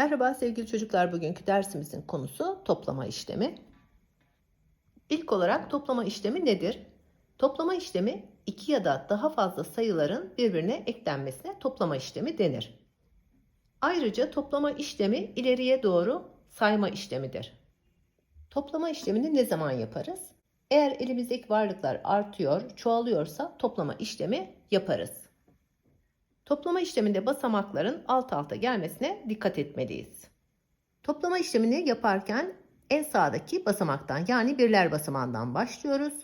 Merhaba sevgili çocuklar. Bugünkü dersimizin konusu toplama işlemi. İlk olarak toplama işlemi nedir? Toplama işlemi iki ya da daha fazla sayıların birbirine eklenmesine toplama işlemi denir. Ayrıca toplama işlemi ileriye doğru sayma işlemidir. Toplama işlemini ne zaman yaparız? Eğer elimizdeki varlıklar artıyor, çoğalıyorsa toplama işlemi yaparız. Toplama işleminde basamakların alt alta gelmesine dikkat etmeliyiz. Toplama işlemini yaparken en sağdaki basamaktan yani birler basamağından başlıyoruz.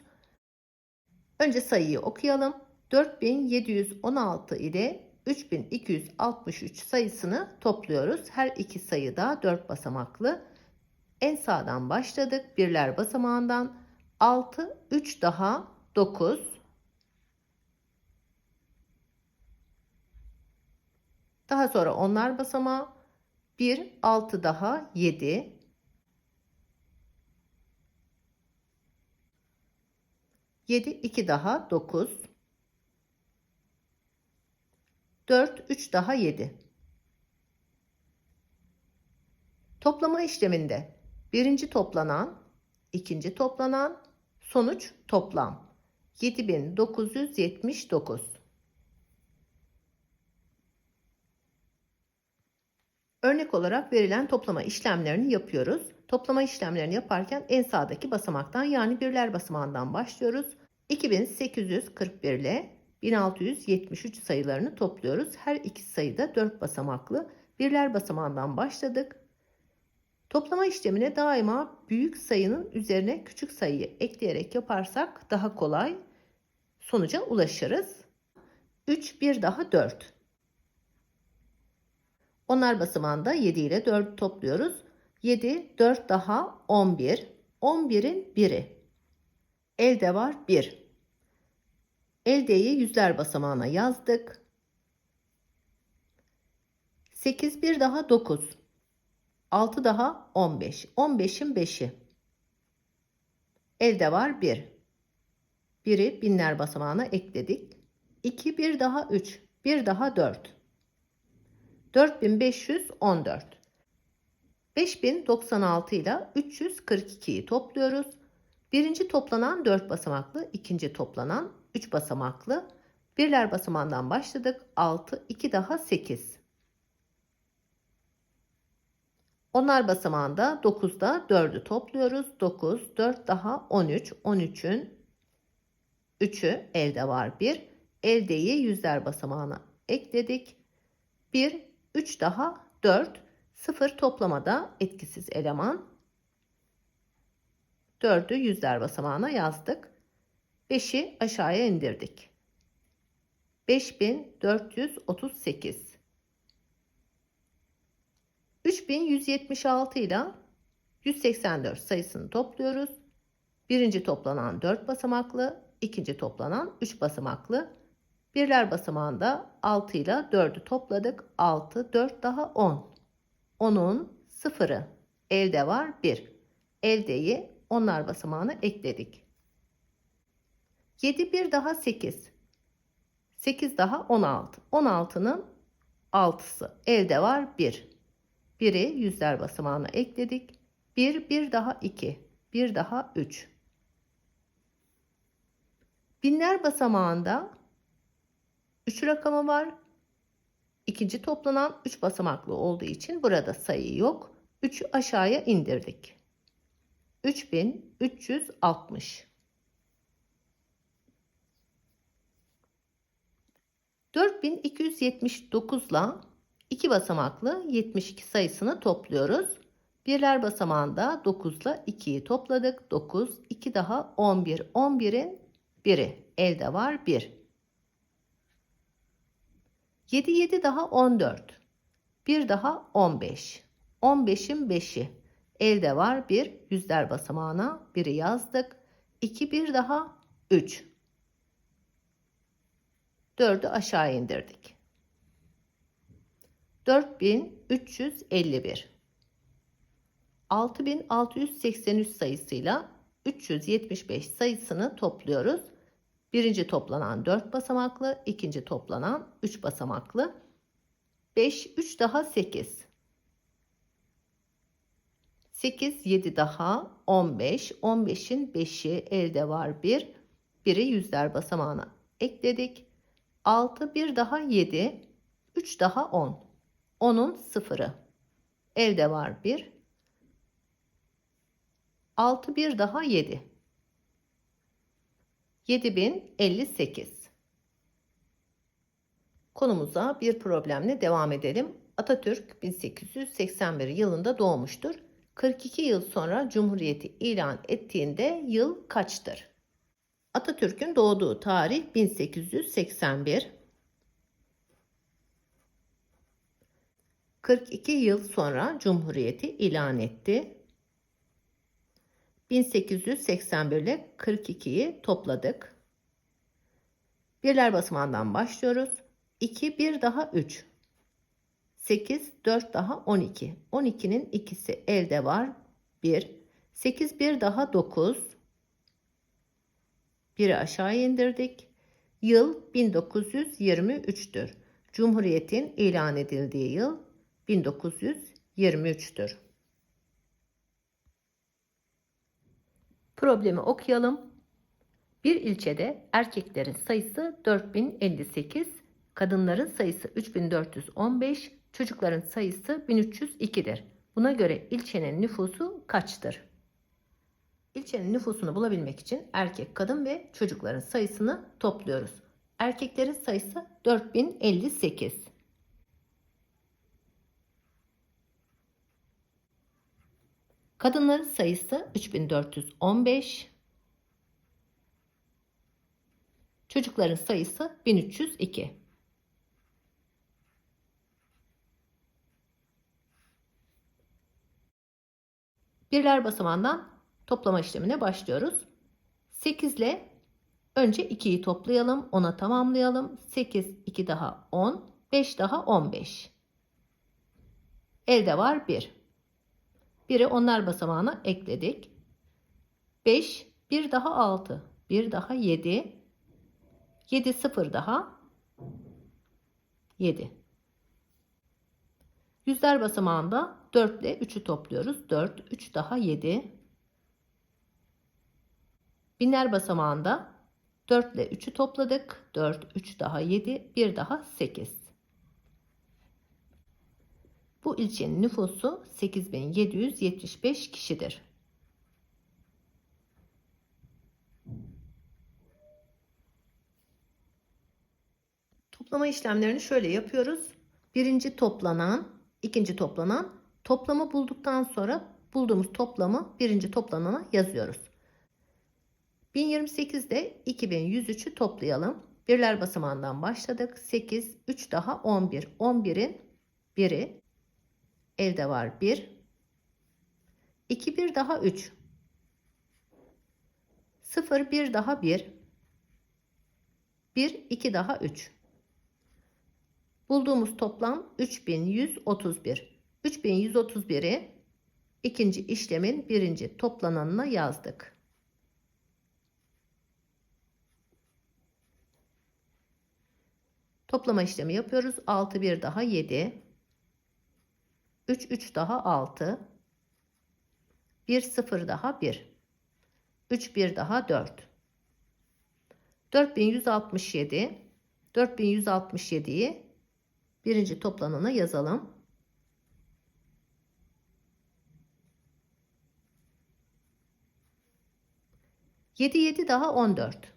Önce sayıyı okuyalım. 4716 ile 3263 sayısını topluyoruz. Her iki sayı da 4 basamaklı. En sağdan başladık. Birler basamağından 6, 3 daha 9, Daha sonra onlar basamağı 1, 6 daha 7. Yedi, iki daha dokuz. Dört, üç daha yedi. Toplama işleminde birinci toplanan, ikinci toplanan, sonuç toplam. 7979. Örnek olarak verilen toplama işlemlerini yapıyoruz. Toplama işlemlerini yaparken en sağdaki basamaktan yani birler basamağından başlıyoruz. 2841 ile 1673 sayılarını topluyoruz. Her iki sayıda 4 basamaklı. Birler basamağından başladık. Toplama işlemine daima büyük sayının üzerine küçük sayıyı ekleyerek yaparsak daha kolay sonuca ulaşırız. 3 bir daha 4. Onlar basamağında 7 ile 4 topluyoruz. 7, 4 daha 11. 11'in 1'i. Elde var 1. Eldeyi yüzler basamağına yazdık. 8, 1 daha 9. 6 daha 15. 15'in 5'i. Elde var 1. 1'i binler basamağına ekledik. 2, 1 daha 3. 1 daha 4. 4514. 5096 ile 342'yi topluyoruz. Birinci toplanan 4 basamaklı, ikinci toplanan 3 basamaklı. Birler basamağından başladık. 6, 2 daha 8. Onlar basamağında 9'da 4'ü topluyoruz. 9, 4 daha 13. 13'ün 3'ü elde var 1. Eldeyi yüzler basamağına ekledik. 1, 3 daha 4. 0 toplamada etkisiz eleman. 4'ü yüzler basamağına yazdık. 5'i aşağıya indirdik. 5438 3176 ile 184 sayısını topluyoruz. Birinci toplanan 4 basamaklı, ikinci toplanan 3 basamaklı, Birler basamağında 6 ile 4'ü topladık. 6, 4 daha 10. 10'un sıfırı. Elde var 1. Eldeyi onlar basamağına ekledik. 7 bir daha 8. 8 daha 16. 16'nın 6'sı. Elde var 1. 1'i yüzler basamağına ekledik. 1 bir daha 2. 1 daha 3. Binler basamağında 3 rakamı var. İkinci toplanan 3 basamaklı olduğu için burada sayı yok. 3'ü aşağıya indirdik. 3360 4279 ile 2 basamaklı 72 sayısını topluyoruz. Birler basamağında 9 ile 2'yi topladık. 9, 2 daha 11. 11'in 1'i. Elde var 1. 7 7 daha 14. Bir daha 15. 15'in 5'i. Elde var bir yüzler basamağına biri yazdık. 2 bir daha 3. 4'ü aşağı indirdik. 4351 6683 sayısıyla 375 sayısını topluyoruz. Birinci toplanan 4 basamaklı, ikinci toplanan 3 basamaklı. 5, 3 daha 8. 8, 7 daha 15. 15'in 5'i elde var 1. 1'i yüzler basamağına ekledik. 6, 1 daha 7. 3 daha 10. 10'un sıfırı. Elde var 1. 6, 1 daha 7. 7058. Konumuza bir problemle devam edelim. Atatürk 1881 yılında doğmuştur. 42 yıl sonra Cumhuriyeti ilan ettiğinde yıl kaçtır? Atatürk'ün doğduğu tarih 1881. 42 yıl sonra Cumhuriyeti ilan etti. 1881 ile 42'yi topladık. Birler basamağından başlıyoruz. 2, 1 daha 3. 8, 4 daha 12. 12'nin ikisi elde var. 1. 8, 1 daha 9. 1'i aşağı indirdik. Yıl 1923'tür. Cumhuriyetin ilan edildiği yıl 1923'tür. Problemi okuyalım. Bir ilçede erkeklerin sayısı 4058, kadınların sayısı 3415, çocukların sayısı 1302'dir. Buna göre ilçenin nüfusu kaçtır? İlçenin nüfusunu bulabilmek için erkek, kadın ve çocukların sayısını topluyoruz. Erkeklerin sayısı 4058. Kadınların sayısı 3415. Çocukların sayısı 1302. Birler basamağından toplama işlemine başlıyoruz. 8 ile önce 2'yi toplayalım. 10'a tamamlayalım. 8, 2 daha 10, 5 daha 15. Elde var 1. 1'i onlar basamağına ekledik. 5, 1 daha 6, 1 daha 7, 7 0 daha 7. Yüzler basamağında 4 ile 3'ü topluyoruz. 4, 3 daha 7. Binler basamağında 4 ile 3'ü topladık. 4, 3 daha 7, 1 daha 8. Bu ilçenin nüfusu 8775 kişidir. Toplama işlemlerini şöyle yapıyoruz. Birinci toplanan, ikinci toplanan, toplamı bulduktan sonra bulduğumuz toplamı birinci toplanana yazıyoruz. 1028'de 2103'ü toplayalım. Birler basamağından başladık. 8, 3 daha 11. 11'in biri elde var 1. 2, 1 daha 3. 0, 1 daha 1. 1, 2 daha 3. Bulduğumuz toplam 3131. 3131'i ikinci işlemin birinci toplananına yazdık. Toplama işlemi yapıyoruz. 6 1 daha 7. 3 3 daha 6. 1 0 daha 1. 3 1 daha 4. 4167. 4167'yi birinci toplanana yazalım. Yedi yedi daha on dört.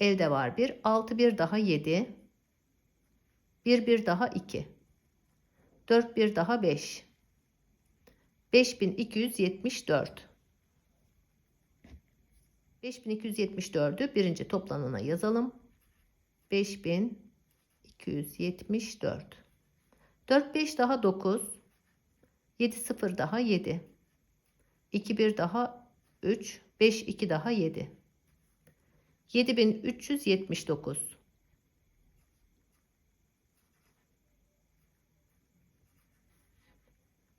Elde var bir. Altı bir daha yedi. Bir bir daha iki. Dört bir daha beş. Beş bin iki yüz yetmiş dört. 5274'ü birinci toplanana yazalım. 5274. 4 5 daha 9. 7 0 daha 7. 2 1 daha 3. 5 2 daha 7. 7379.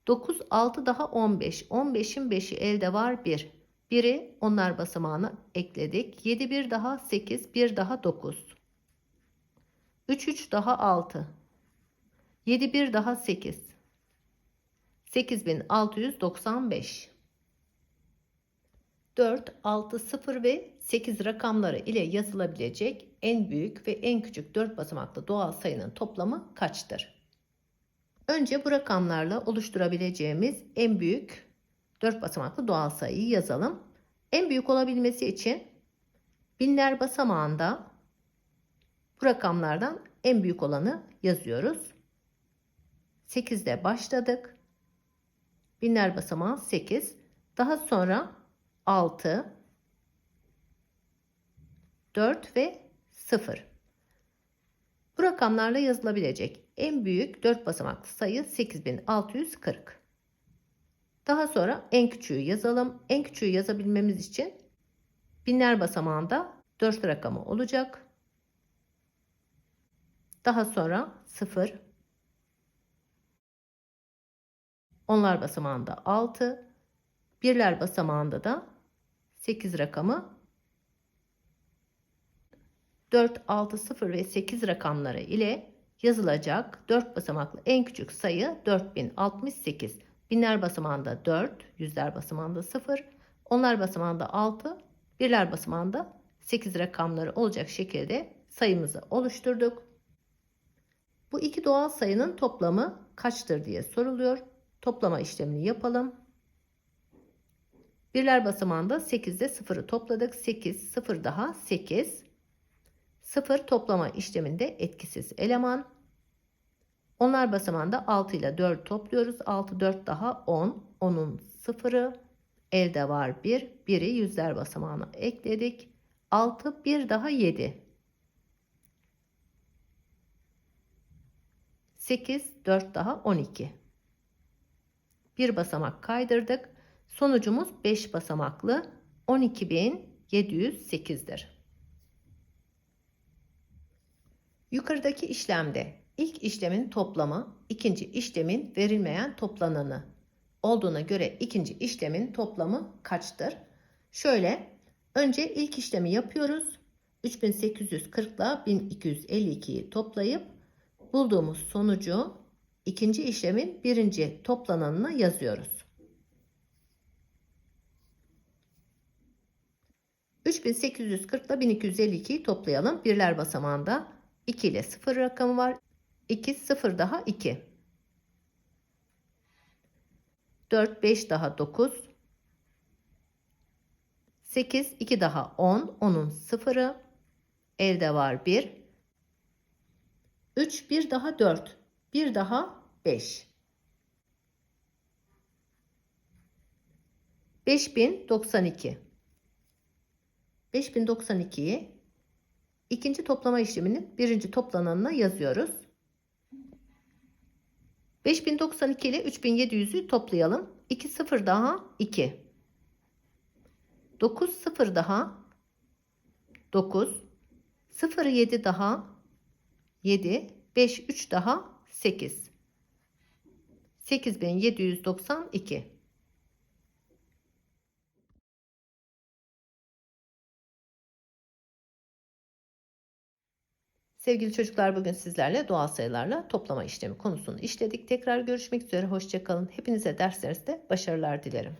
Dokuz altı daha on beş. On beşin beşi elde var bir. Biri onlar basamağına ekledik. Yedi bir daha sekiz. Bir daha dokuz. Üç üç daha altı. Yedi bir daha sekiz. 8695 4, 6, 0 ve 8 rakamları ile yazılabilecek en büyük ve en küçük 4 basamaklı doğal sayının toplamı kaçtır? Önce bu rakamlarla oluşturabileceğimiz en büyük 4 basamaklı doğal sayıyı yazalım. En büyük olabilmesi için binler basamağında bu rakamlardan en büyük olanı yazıyoruz. 8 ile başladık. Binler basamağı 8. Daha sonra 6, 4 ve 0. Bu rakamlarla yazılabilecek en büyük 4 basamaklı sayı 8640. Daha sonra en küçüğü yazalım. En küçüğü yazabilmemiz için binler basamağında 4 rakamı olacak. Daha sonra 0. Onlar basamağında 6. Birler basamağında da 8 rakamı 4, 6, 0 ve 8 rakamları ile yazılacak 4 basamaklı en küçük sayı 4068. Binler basamağında 4, yüzler basamağında 0, onlar basamağında 6, birler basamağında 8 rakamları olacak şekilde sayımızı oluşturduk. Bu iki doğal sayının toplamı kaçtır diye soruluyor. Toplama işlemini yapalım. Birler basamağında 8'de 0'ı topladık. 8, 0 daha 8. 0 toplama işleminde etkisiz eleman. Onlar basamağında 6 ile 4 topluyoruz. 6, 4 daha 10. 10'un 0'ı elde var 1. 1'i yüzler basamağına ekledik. 6, 1 daha 7. 8, 4 daha 12. Bir basamak kaydırdık. Sonucumuz 5 basamaklı 12.708'dir. Yukarıdaki işlemde ilk işlemin toplamı ikinci işlemin verilmeyen toplananı olduğuna göre ikinci işlemin toplamı kaçtır? Şöyle önce ilk işlemi yapıyoruz. 3840 ile 1252'yi toplayıp bulduğumuz sonucu ikinci işlemin birinci toplananına yazıyoruz. 3840 ile 1252'yi toplayalım. Birler basamağında 2 ile 0 rakamı var. 2 0 daha 2. 4 5 daha 9. 8 2 daha 10. 10'un 0'ı. Elde var 1. 3 1 daha 4. 1 daha 5. 5092. 5092'yi ikinci toplama işleminin birinci toplananına yazıyoruz. 5092 ile 3700'ü toplayalım. 2 0 daha 2. 9 0 daha 9. 0 7 daha 7. 5 3 daha 8. 8792. Sevgili çocuklar bugün sizlerle doğal sayılarla toplama işlemi konusunu işledik. Tekrar görüşmek üzere. Hoşçakalın. Hepinize derslerinizde başarılar dilerim.